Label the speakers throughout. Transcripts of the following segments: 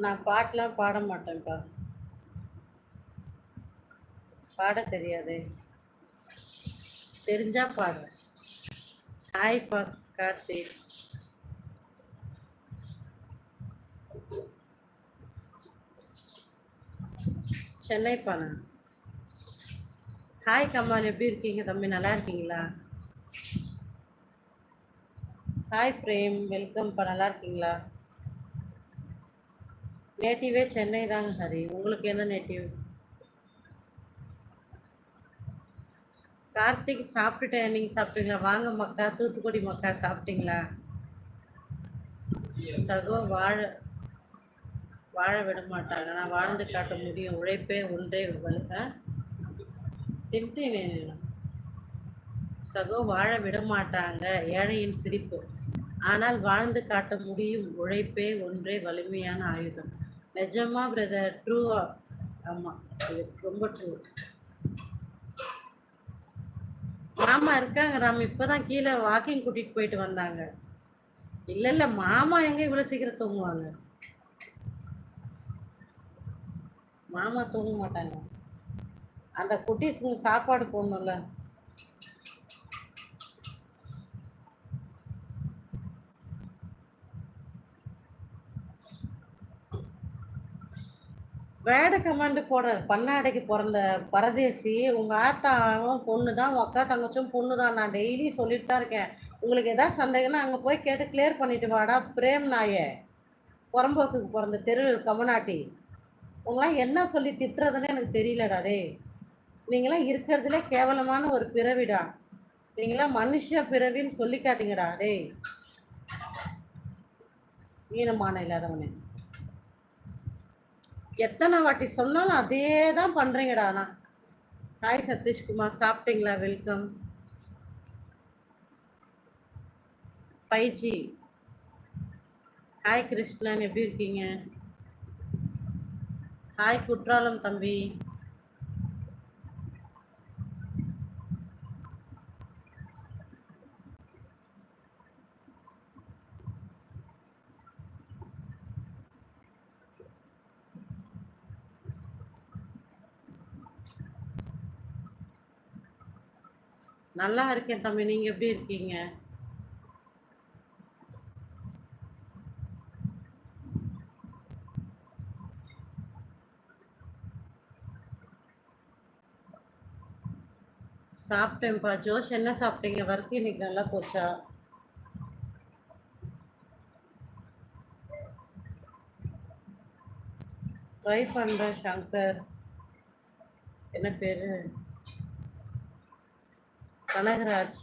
Speaker 1: நான் பாட்டெலாம் பாட மாட்டேன்ப்பா பாட தெரியாது. தெரிஞ்சா பாடுறேன் ஹாய்ப்பா கார்த்திக் சென்னை பானா ஹாய் கமால் எப்படி இருக்கீங்க தம்பி? நல்லா இருக்கீங்களா? ஹாய் பிரேம் வெல்கம்ப்பா நல்லா இருக்கீங்களா? நேட்டிவே சென்னை தாங்க ஹரி உங்களுக்கு என்ன நேட்டிவ் கார்த்திக் சாப்பிட்டுட்டேன் நீங்கள் சாப்பிட்டீங்களா? வாங்க மக்கா தூத்துக்குடி மக்கா சாப்பிட்டீங்களா? சகோ வாழ வாழ விட மாட்டாங்க. நான் வாழ்ந்து காட்ட முடியும். உழைப்பே ஒன்றே வலுக்க திட்டேன் சகோ வாழ விட மாட்டாங்க. ஏழையின் சிரிப்பு. ஆனால் வாழ்ந்து காட்ட முடியும். உழைப்பே ஒன்றே வலிமையான ஆயுதம். நிஜமா பிரதர் ட்ரூவா ஆமாம் இது ரொம்ப ட்ரூ மாமா இருக்காங்க ராம். இப்போதான் கீழே வாக்கிங் கூட்டிட்டு போயிட்டு வந்தாங்க. இல்ல இல்ல மாமா எங்க இவ்வளவு சீக்கிரம் தூங்குவாங்க? மாமா தூங்க மாட்டாங்க. அந்த குட்டீஸ்க்கு சாப்பாடு போடணும்ல. வேட கமாண்டு போடுற பண்ணாடைக்கு பிறந்த பரதேசி உங்க ஆத்தாவும் பொண்ணு தான் அக்கா தங்கச்சும் பொண்ணு தான் நான் டெய்லி சொல்லிட்டு தான் இருக்கேன். உங்களுக்கு ஏதாவது சந்தேகம்னா அங்கே போய் கேட்டு கிளியர் பண்ணிட்டு வாடா பிரேம் நாயே. புறம்போக்குக்கு பிறந்த தெரு கமநாட்டி. உங்களாம் என்ன சொல்லி திட்டுறதுன்னு எனக்கு தெரியலடா டே நீங்களாம் இருக்கிறதுல கேவலமான ஒரு பிறவிடா. நீங்களாம் மனுஷ பிறவின்னு சொல்லிக்காதீங்கடா டேய். ஈனமான இல்லாதவனே. எத்தனை வாட்டி சொன்னாலும் அதே தான் பண்ணுறீங்கடா நான் ஹாய் சதீஷ்குமார் சாப்பிட்டீங்களா? Welcome. Five G hi Krishnan எப்படி இருக்கீங்க? ஹாய் குற்றாலம் தம்பி. நல்லா இருக்கேன் தம்பி நீங்க எப்படி இருக்கீங்க? சாப்பிட்டேன்ப்பா. ஜோஷ் என்ன சாப்பிட்டீங்க? ஒர்க் இன்னைக்கு நல்லா போச்சா? ட்ரை பண்ணுறேன் சங்கர். என்ன பேரு? கனகராஜ்.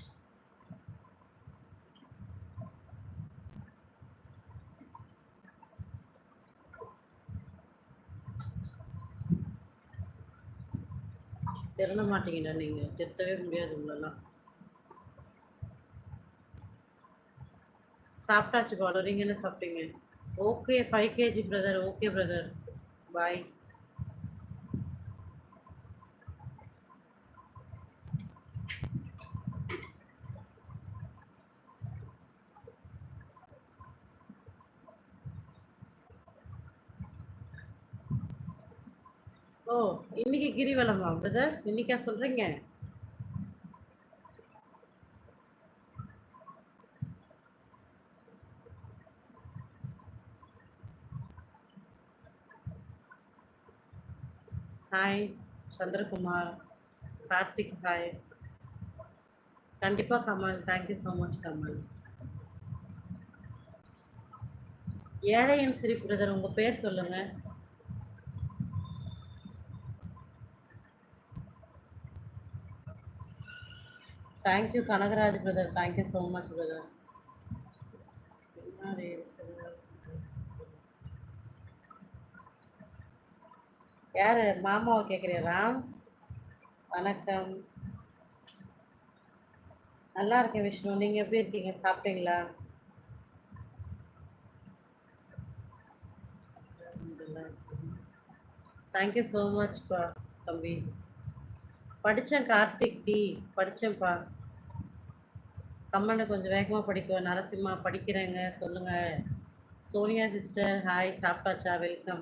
Speaker 1: திறன மாட்டீங்கடா நீங்க. திருத்தவே முடியாது உங்களெல்லாம். சாப்பிட்டாச்சு பாலு நீங்கள் என்ன சாப்பிட்டீங்க okay five KG brother okay brother bye ஓ இன்னைக்கு கிரிவலமா பிரதர் இன்னைக்கா சொல்றீங்க? ஹாய் சந்திரகுமார். கார்த்திக் ஹாய் கண்டிப்பா Kamal thank you so much Kamal. ஏழையின் சிரிப்பு பிரதர் உங்க பேர் சொல்லுங்க. Thank you Kanagaraj brother thank you so much brother யார்? மாமாவை கேட்குறேன் ராம்? வணக்கம். நல்லா இருக்கேன் விஷ்ணு. நீங்கள் எப்படி இருக்கீங்க? சாப்பிட்டீங்களா? தேங்க்யூ ஸோ மச்ப்பா தம்பி. படித்தேன் கார்த்திக் டி. படித்தேன்ப்பா கம்மனை கொஞ்சம் வேகமாக படிக்கும் நரசிம்மா படிக்கிறேங்க சொல்லுங்கள் சோனியா சிஸ்டர் ஹாய் சாப்பிட்டாச்சா? வெல்கம்.